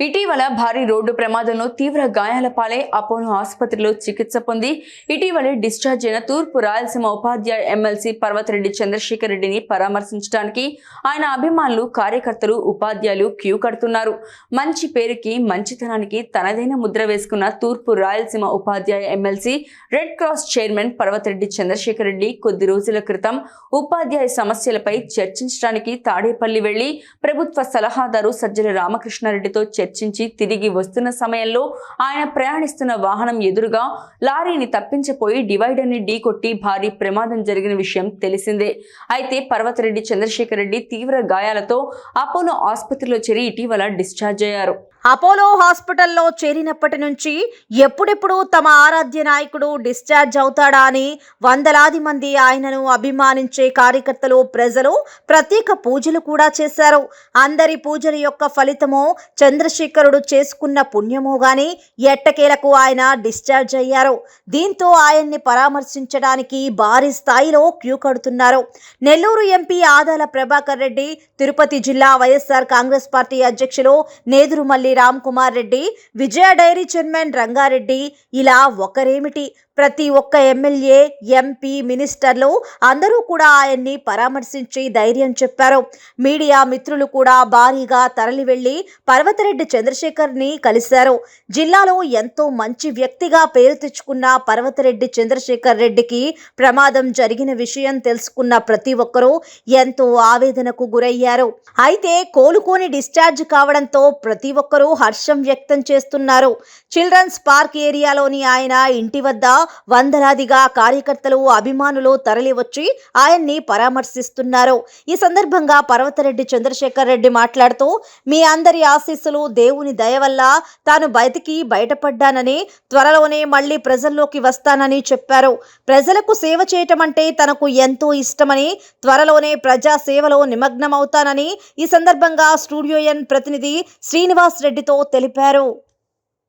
ఇటీవల భారీ రోడ్డు ప్రమాదంలో తీవ్ర గాయాల పాలై అపోలో ఆసుపత్రిలో చికిత్స పొంది ఇటీవలే డిశ్చార్జ్ అయిన తూర్పు రాయలసీమ ఉపాధ్యాయ ఎమ్మెల్సీ పర్వతరెడ్డి చంద్రశేఖర్ రెడ్డిని పరామర్శించడానికి ఆయన అభిమానులు కార్యకర్తలు ఉపాధ్యాయులు క్యూ కడుతున్నారు. మంచి పేరుకి మంచితనానికి తనదైన ముద్ర వేసుకున్న తూర్పు రాయలసీమ ఉపాధ్యాయ MLC red cross chairman Parvathareddy Chandrasekhar Reddy కొద్ది రోజుల క్రితం ఉపాధ్యాయ సమస్యలపై చర్చించడానికి తాడేపల్లి వెళ్ళి ప్రభుత్వ సలహాదారు సజ్జల రామకృష్ణారెడ్డితో చర్చించి తిరిగి వస్తున్న సమయంలో ఆయన ప్రయాణిస్తున్న వాహనం ఎదురుగా లారీని తప్పించపోయి డివైడర్ని ఢీకొట్టి భారీ ప్రమాదం జరిగిన విషయం తెలిసిందే. అయితే పర్వతరెడ్డి చంద్రశేఖర్ రెడ్డి తీవ్ర గాయాలతో అపోలో ఆసుపత్రిలో చేరి ఇటీవల డిశ్చార్జ్ అయ్యారు. అపోలో హాస్పిటల్లో చేరినప్పటి నుంచి ఎప్పుడెప్పుడు తమ ఆరాధ్య నాయకుడు డిశ్చార్జ్ అవుతాడా అని వందలాది మంది ఆయనను అభిమానించే కార్యకర్తలు ప్రజలు ప్రత్యేక పూజలు కూడా చేశారు. అందరి పూజల యొక్క ఫలితమో చంద్రశేఖరుడు చేసుకున్న పుణ్యమో గాని ఎట్టకేలకు ఆయన డిశ్చార్జ్ అయ్యారు? దీంతో ఆయన్ని పరామర్శించడానికి భారీ స్థాయిలో క్యూ కడుతున్నారు. నెల్లూరు ఎంపీ ఆదాల ప్రభాకర్ రెడ్డి తిరుపతి జిల్లా వైఎస్ఆర్ కాంగ్రెస్ పార్టీ అధ్యక్షులు నేదురుమల్లి రామ్ కుమార్ రెడ్డి విజయ డైరీ చైర్మన్ రంగారెడ్డి ఇలా ఒకరేమిటి? ప్రతి ఒక్క ఎమ్మెల్యే ఎంపీ మినిస్టర్లు అందరూ కూడా ఆయన్ని పరామర్శించి ధైర్యం చెప్పారు. మీడియా మిత్రులు కూడా భారీగా తరలి వెళ్ళి పర్వతరెడ్డి చంద్రశేఖర్ని కలిశారు. జిల్లాలో ఎంతో మంచి వ్యక్తిగా పేరు తెచ్చుకున్న పర్వతరెడ్డి చంద్రశేఖర్ రెడ్డికి ప్రమాదం జరిగిన విషయం తెలుసుకున్న ప్రతి ఒక్కరూ ఎంతో ఆవేదనకు గురయ్యారు. అయితే కోలుకోని డిశ్చార్జ్ కావడంతో ప్రతి ఒక్కరూ హర్షం వ్యక్తం చేస్తున్నారు. చిల్డ్రన్స్ పార్క్ ఏరియాలోని ఆయన ఇంటి వద్ద వందలాదిగా కార్యకర్తలు అభిమానులు తరలివచ్చి ఆయన్ని పరామర్శిస్తున్నారు. ఈ సందర్భంగా పర్వతరెడ్డి చంద్రశేఖర్ రెడ్డి మాట్లాడుతూ మీ అందరి ఆశీస్సులు దేవుని దయ వల్ల తాను బయటికి బయటపడ్డానని త్వరలోనే మళ్ళీ ప్రజల్లోకి వస్తానని చెప్పారు. ప్రజలకు సేవ చేయటం అంటే తనకు ఎంతో ఇష్టమని త్వరలోనే ప్రజా సేవలో నిమగ్నమవుతానని ఈ సందర్భంగా స్టూడియో ఎన్ ప్రతినిధి శ్రీనివాస్ రెడ్డితో తెలిపారు.